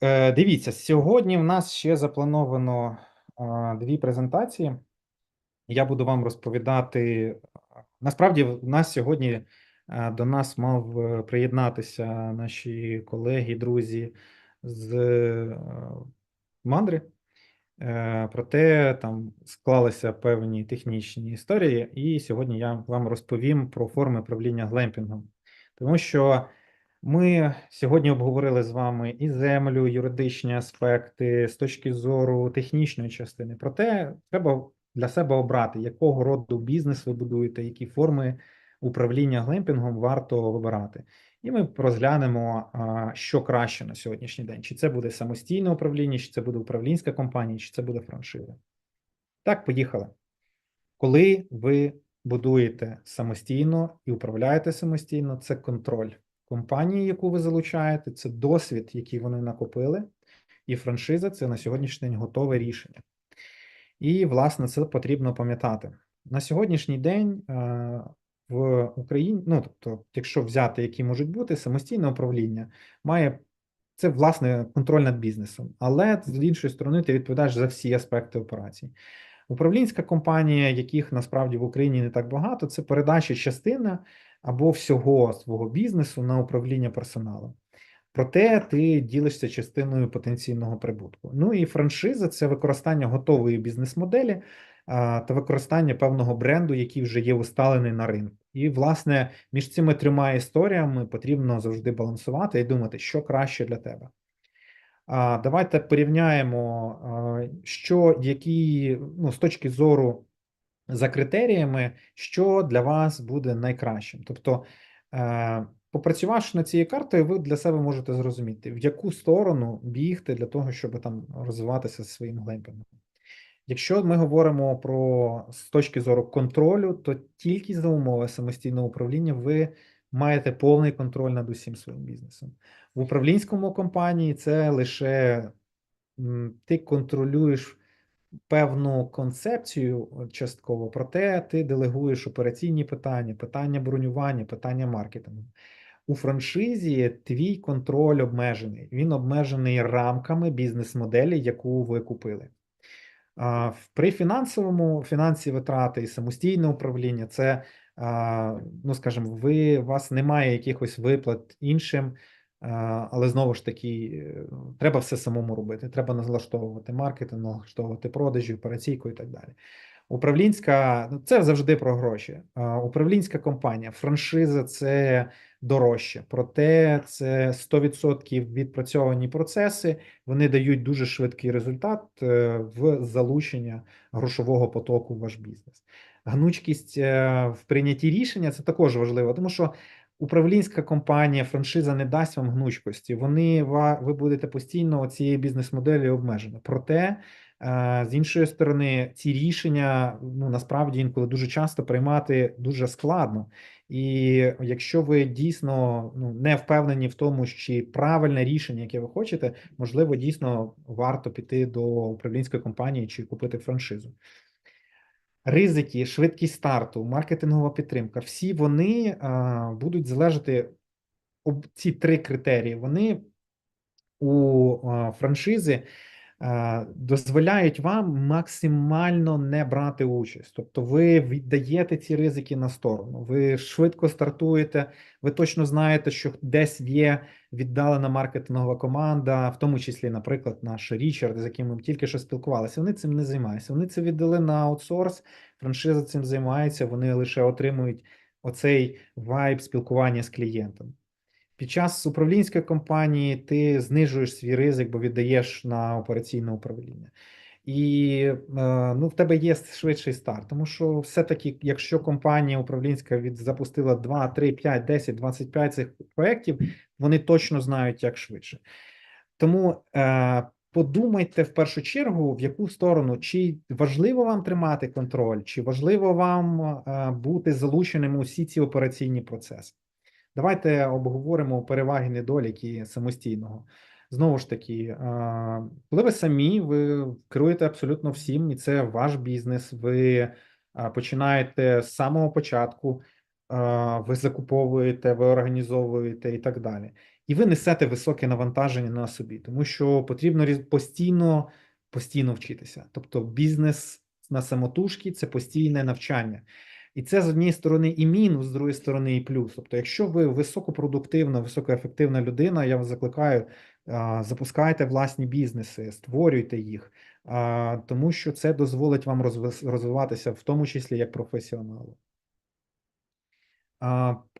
Е, Дивіться, сьогодні в нас ще заплановано дві презентації. Я буду вам розповідати. Насправді, в нас сьогодні до нас мав е, приєднатися наші колеги, друзі з е, Мандри. Е, Проте там склалися певні технічні історії, і сьогодні я вам розповім про форми правління глемпінгом. Тому що ми сьогодні обговорили з вами і землю, юридичні аспекти з точки зору технічної частини. Проте треба для себе обрати, якого роду бізнес ви будуєте, які форми управління глемпінгом варто вибирати. І ми розглянемо, що краще на сьогоднішній день: чи це буде самостійне управління, чи це буде управлінська компанія, чи це буде франшиза. Так, поїхали. Коли ви будуєте самостійно і управляєте самостійно, це контроль компанії, яку ви залучаєте, це досвід, який вони накопили, і франшиза це на сьогоднішній день готове рішення. І, власне, це потрібно пам'ятати. На сьогоднішній день е, в Україні, ну тобто, якщо взяти, які можуть бути, самостійне управління має це власне контроль над бізнесом, але з іншої сторони, ти відповідаєш за всі аспекти операцій. Управлінська компанія, яких насправді в Україні не так багато, це передача частина або всього свого бізнесу на управління персоналом. Проте ти ділишся частиною потенційного прибутку. Ну і франшиза це використання готової бізнес-моделі та використання певного бренду, який вже є усталений на ринку. І, власне, між цими трьома історіями потрібно завжди балансувати і думати, що краще для тебе. Давайте порівняємо, що які ну, з точки зору за критеріями, що для вас буде найкращим. Тобто, е, попрацювавши над цією картою, ви для себе можете зрозуміти, в яку сторону бігти для того, щоб там розвиватися зі своїм глемпінгом. Якщо ми говоримо про з точки зору контролю, то тільки за умови самостійного управління ви маєте повний контроль над усім своїм бізнесом. В управлінському компанії це лише ти контролюєш певну концепцію е, частково, проте ти делегуєш операційні питання, питання бронювання, питання маркетингу. У франшизі твій контроль обмежений. Він обмежений рамками бізнес-моделі, яку ви купили. При фінансовому фінансові витрати і самостійне управління це, ну скажімо, ви у вас немає якихось виплат іншим, але знову ж таки, е, треба все самому робити. Треба налаштовувати маркетинг, налаштовувати продажі, операційку і так далі. Управлінська ну, це завжди про гроші. Управлінська компанія, франшиза це дорожче, проте це 100% відпрацьовані процеси. Вони дають дуже швидкий результат е, в залучення грошового потоку в ваш бізнес. Гнучкість е, в прийнятті рішення це також важливо, тому що управлінська компанія, франшиза не дасть вам гнучкості. Вони ви будете постійно цією бізнес-моделлю обмежені. Проте, е, з іншої сторони, ці рішення ну насправді інколи дуже часто приймати дуже складно. І якщо ви дійсно ну не впевнені в тому, чи правильне рішення, яке ви хочете, можливо, дійсно варто піти до управлінської компанії чи купити франшизу. Ризики, швидкість старту, маркетингова підтримка всі вони будуть залежати об ці три критерії. Вони у франшизи дозволяють вам максимально не брати участь. Тобто, ви віддаєте ці ризики на сторону. Ви швидко стартуєте, ви точно знаєте, що десь є віддалена маркетингова команда, в тому числі, наприклад, наш Річард, з яким ми тільки що спілкувалися. Вони цим не займаються. Вони це віддали на аутсорс. Франшиза цим займається. Вони лише отримують оцей вайб спілкування з клієнтом. Під час управлінської компанії ти знижуєш свій ризик, бо віддаєш на операційне управління. І е, ну, в тебе є швидший старт, тому що все-таки, якщо компанія управлінська від запустила 2, 3, 5, 10, 25 цих проєктів, вони точно знають, як швидше. Тому е, подумайте в першу чергу, в яку сторону, чи важливо вам тримати контроль, чи важливо вам е, бути залученим у всі ці операційні процеси. Давайте обговоримо переваги недоліки самостійного. Знову ж таки, е, коли ви самі, ви керуєте абсолютно всім, і це ваш бізнес. Ви е, починаєте з самого початку, е, ви закуповуєте, ви організовуєте і так далі. і ви несете високе навантаження на собі, тому що потрібно постійно, постійно вчитися. Тобто бізнес на самотужки це постійне навчання. І це з однієї сторони і мінус, з другої сторони, і плюс. Тобто, якщо ви високопродуктивна, високоефективна людина, я вас закликаю, запускайте власні бізнеси, створюйте їх, тому що це дозволить вам розвиватися, в тому числі як професіоналу.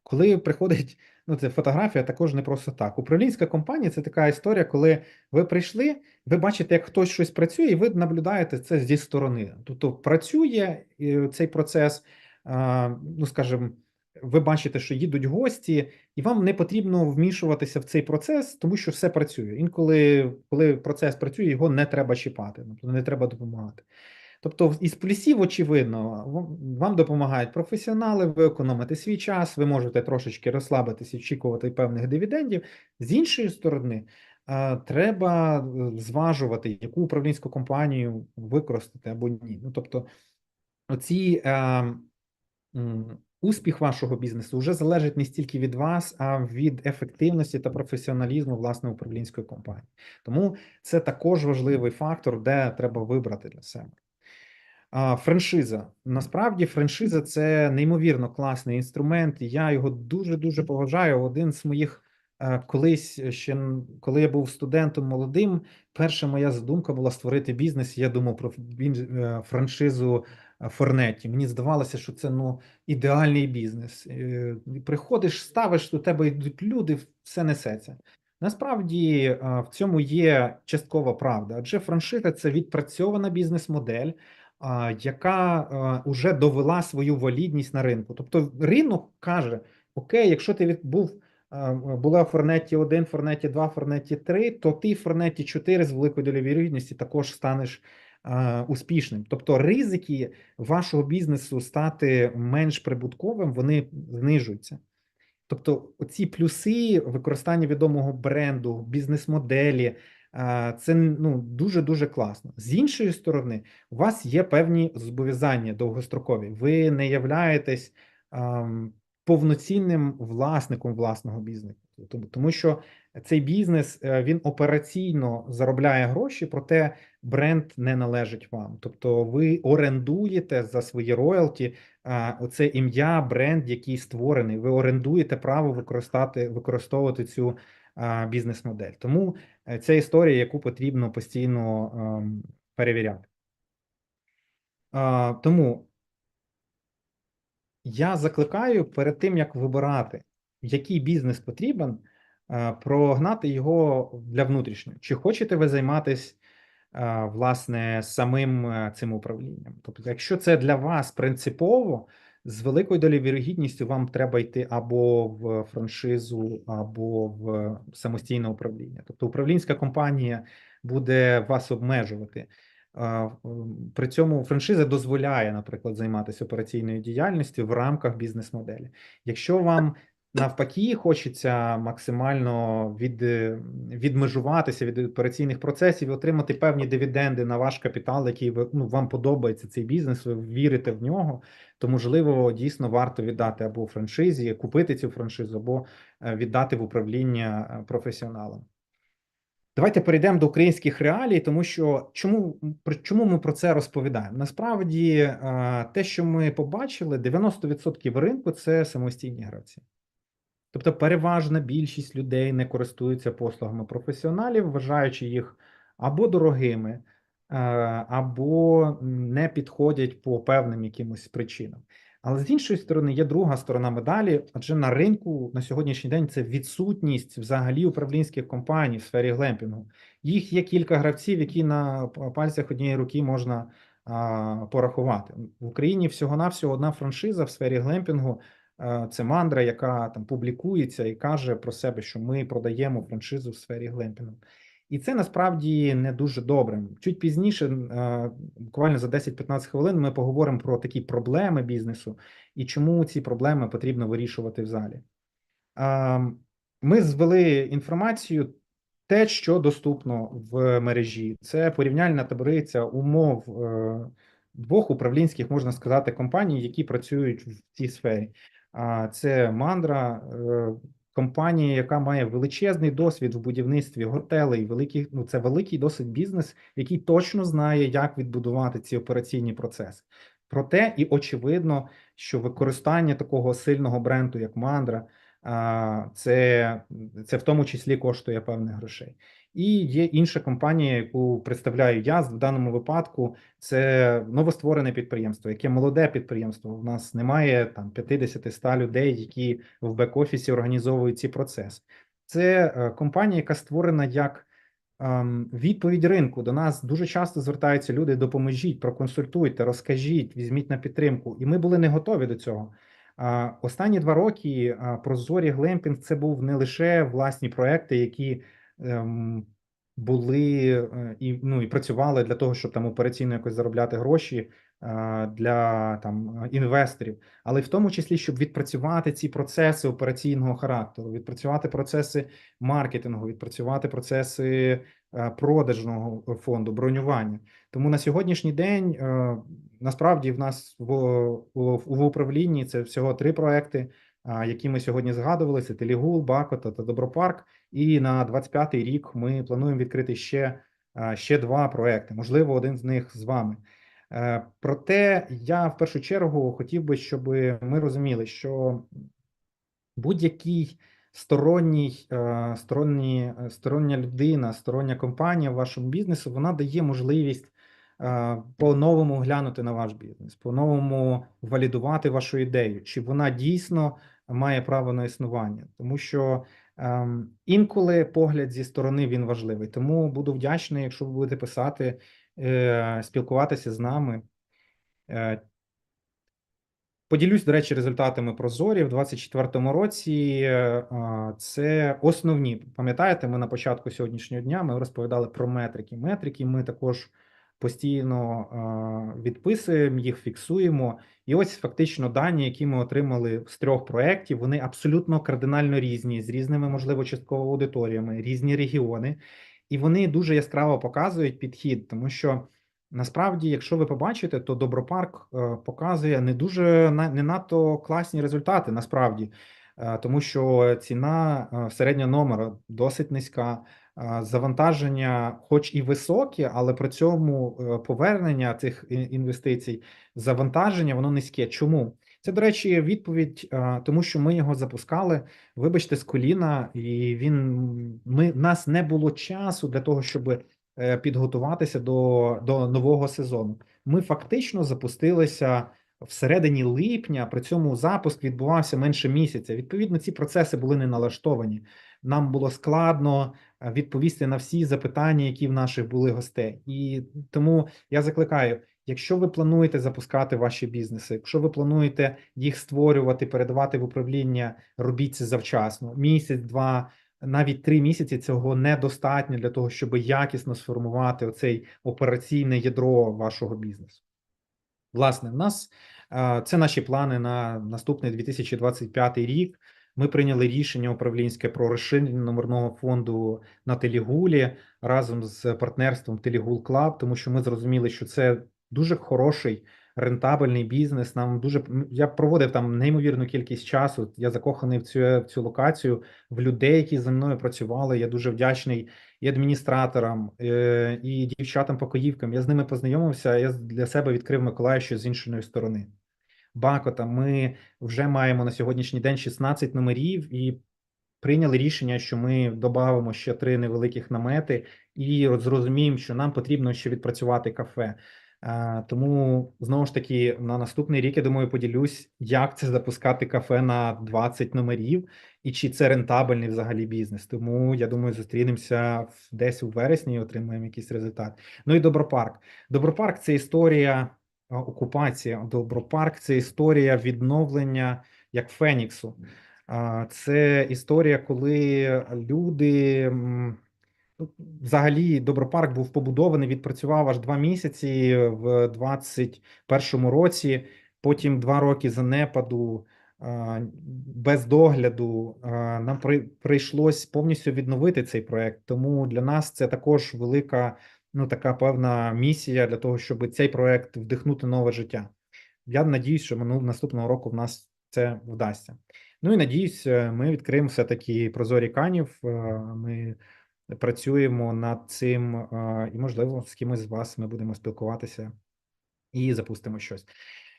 Коли приходить, ну це фотографія також не просто так. Управлінська компанія це така історія, коли ви прийшли, ви бачите, як хтось щось працює, і ви наблюдаєте це зі сторони. Тобто працює е, цей процес, ну скажімо, ви бачите, що їдуть гості, і вам не потрібно вмішуватися в цей процес, тому що все працює. Інколи, коли процес працює, його не треба чіпати, тобто не треба допомагати. Тобто, із плюсів, очевидно, вам- допомагають професіонали, ви економите свій час, ви можете трошечки розслабитися, очікувати певних дивідендів. З іншої сторони, треба е, зважувати, яку управлінську компанію використати або ні. Ну, тобто, оці е, м, успіх вашого бізнесу вже залежить не стільки від вас, а від ефективності та професіоналізму власне управлінської компанії. Тому це також важливий фактор, де треба вибрати для себе. Франшиза. Насправді, франшиза це неймовірно класний інструмент. Я його дуже дуже поважаю. Один з моїх е, колись ще коли я був студентом молодим, перша моя задумка була створити бізнес. Я думав про е, франшизу Форнеті. Мені здавалося, що це ну ідеальний бізнес. Е, Приходиш, ставиш, до тебе йдуть люди, все несеться. Насправді е, в цьому є часткова правда, адже франшиза це відпрацьована бізнес-модель яка вже довела свою валідність на ринку. Тобто ринок каже: Окей, якщо ти був була в Форнеті 1, Форнеті 2, Форнеті 3, то ти в Форнеті 4 з великою долею вірогідності також станеш успішним. Тобто ризики вашого бізнесу стати менш прибутковим, вони знижуються. Тобто, ці плюси використання відомого бренду, бізнес-моделі, це ну дуже дуже класно. З іншої сторони, у вас є певні зобов'язання довгострокові. Ви не являєтесь повноцінним власником власного бізнесу, тому, що цей бізнес е, він операційно заробляє гроші, проте бренд не належить вам. Тобто, ви орендуєте за свої роялті оце ім'я, бренд, який створений. Ви орендуєте право використати використовувати цю а, бізнес-модель. Тому е, це історія, яку потрібно постійно перевіряти. Тому я закликаю перед тим, як вибирати, який бізнес потрібен, е, прогнати його для внутрішнього. Чи хочете ви займатися е, власне самим е, цим управлінням? Тобто, якщо це для вас принципово, з великою долею вірогідністю вам треба йти або в франшизу, або в самостійне управління. Тобто управлінська компанія буде вас обмежувати. При цьому франшиза дозволяє, наприклад, займатися операційною діяльністю в рамках бізнес-моделі. Якщо вам навпаки хочеться максимально від, е, відмежуватися від операційних процесів і отримати певні дивіденди на ваш капітал, який ви ну, вам подобається цей бізнес, ви вірите в нього, то можливо дійсно варто віддати або франшизі, купити цю франшизу, або е, віддати в управління е, професіоналам. Давайте перейдемо до українських реалій, тому що чому, чому ми про це розповідаємо? Насправді, те, що ми побачили, 90% ринку це самостійні гравці. Тобто, переважна більшість людей не користуються послугами професіоналів, вважаючи їх або дорогими, е, або не підходять по певним якимось причинам. Але з іншої сторони, є друга сторона медалі, адже на ринку на сьогоднішній день це відсутність взагалі управлінських компаній в сфері глемпінгу. Їх є кілька гравців, які на пальцях однієї руки можна а, порахувати. В Україні всього-навсього одна франшиза в сфері глемпінгу. Е, Це мандра, яка там публікується і каже про себе, що ми продаємо франшизу в сфері глемпінгу. І це насправді не дуже добре. Чуть пізніше, е, буквально за 10-15 хвилин, ми поговоримо про такі проблеми бізнесу і чому ці проблеми потрібно вирішувати в залі. Ми звели інформацію, те, що доступно в мережі. Це порівняльна таблиця умов е, двох управлінських, можна сказати, компаній, які працюють в цій сфері. Це Мандра, е, компанія, яка має величезний досвід в будівництві готелей, великий, ну це великий досить бізнес, який точно знає, як відбудувати ці операційні процеси. Проте і очевидно, що використання такого сильного бренду, як Мандра, це, це в тому числі коштує певних грошей. І є інша компанія, яку представляю я в даному випадку. Це новостворене підприємство, яке молоде підприємство. У нас немає там 50-100 людей, які в бек-офісі організовують ці процеси. Це е, компанія, яка створена як ем, відповідь ринку. До нас дуже часто звертаються люди: допоможіть, проконсультуйте, розкажіть, візьміть на підтримку. І ми були не готові до цього. Останні два роки Прозорі Глемпінг це був не лише власні проекти, які ем, були е, і ну і працювали для того, щоб там операційно якось заробляти гроші е, для там інвесторів, але в тому числі, щоб відпрацювати ці процеси операційного характеру, відпрацювати процеси маркетингу, відпрацювати процеси продажного фонду, бронювання. Тому на сьогоднішній день е, насправді в нас в, в, управлінні це всього три проекти, які ми сьогодні згадували: це Телігул, Бакота та Добропарк. І на 25-й рік ми плануємо відкрити ще, ще два проекти. Можливо, один з них з вами. Е, Проте я в першу чергу хотів би, щоб ми розуміли, що будь-який сторонній, е, сторонні, е, стороння людина, стороння компанія в вашому бізнесу, вона дає можливість е, по-новому глянути на ваш бізнес, по-новому валідувати вашу ідею, чи вона дійсно має право на існування, тому що ем, інколи погляд зі сторони він важливий. Тому буду вдячний, якщо ви будете писати, спілкуватися з нами. Е, Поділюсь, до речі, результатами Прозорі в 2024 році. е, Це основні. Пам'ятаєте, ми на початку сьогоднішнього дня ми розповідали про метрики. Метрики ми також постійно відписуємо, їх фіксуємо. І ось фактично дані, які ми отримали з трьох проєктів, вони абсолютно кардинально різні, з різними, можливо, частково аудиторіями, різні регіони, і вони дуже яскраво показують підхід, тому що. Насправді, якщо ви побачите, то Добропарк е, показує не дуже не надто класні результати, насправді, Е, тому що ціна е, середнього номера досить низька, завантаження, хоч і високі, але при цьому повернення цих інвестицій, завантаження, воно низьке. Чому? Це, до речі, відповідь, тому що ми його запускали, вибачте, з коліна, і він ми в нас не було часу для того, щоб е, підготуватися до, до нового сезону. Ми фактично запустилися всередині липня, при цьому запуск відбувався менше місяця. Відповідно, ці процеси були не налаштовані. Нам було складно е, відповісти на всі запитання, які в наших були гостей. І тому я закликаю. Якщо ви плануєте запускати ваші бізнеси, якщо ви плануєте їх створювати, передавати в управління, робіть це завчасно. Місяць, два, навіть три місяці цього недостатньо для того, щоб якісно сформувати оцей операційне ядро вашого бізнесу. Власне, в нас це наші плани на наступний 2025 рік. Ми прийняли рішення управлінське про розширення номерного фонду на Телігулі разом з партнерством Телігул Клаб, тому що ми зрозуміли, що це дуже хороший рентабельний бізнес. Нам дуже я проводив там неймовірну кількість часу. Я закоханий в цю в цю локацію, в людей, які зі мною працювали. Я дуже вдячний і адміністраторам, е, і дівчатам-покоївкам. Я з ними познайомився. Я для себе відкрив Миколаївщину з іншої сторони. Бакота. Ми вже маємо на сьогоднішній день 16 номерів і прийняли рішення, що ми додамо ще три невеликих намети і зрозуміємо, що нам потрібно ще відпрацювати кафе. Тому знову ж таки на наступний рік я думаю, поділюсь, як це запускати кафе на 20 номерів, і чи це рентабельний взагалі бізнес. Тому я думаю, зустрінемося десь у вересні і отримаємо якийсь результат. Ну і Добропарк. Добропарк це історія окупації. Добропарк це історія відновлення як Феніксу. Це історія, коли люди. Ну, Взагалі, Добропарк був побудований, відпрацював аж два місяці в 21-му році. Потім два роки занепаду без догляду. Нам при, прийшлось повністю відновити цей проект. Тому для нас це також велика, ну така певна місія для того, щоб цей проект вдихнути нове життя. Я надіюсь, що минул наступного року в нас це вдасться. Ну і надіюсь, е, ми відкриємо все-таки прозорі канів. е, Ми працюємо над цим, е, і, можливо, з кимось з вас ми будемо спілкуватися і запустимо щось.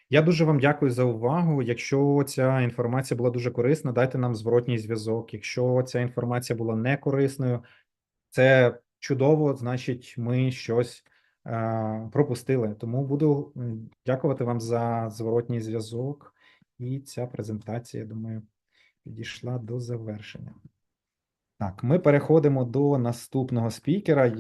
Я дуже вам дякую за увагу. Якщо ця інформація була дуже корисна, дайте нам зворотній зв'язок. Якщо ця інформація була не корисною, це чудово, значить, ми щось е, пропустили. Тому буду дякувати вам за зворотній зв'язок. І ця презентація, я думаю, підійшла до завершення. Так, ми переходимо до наступного спікера.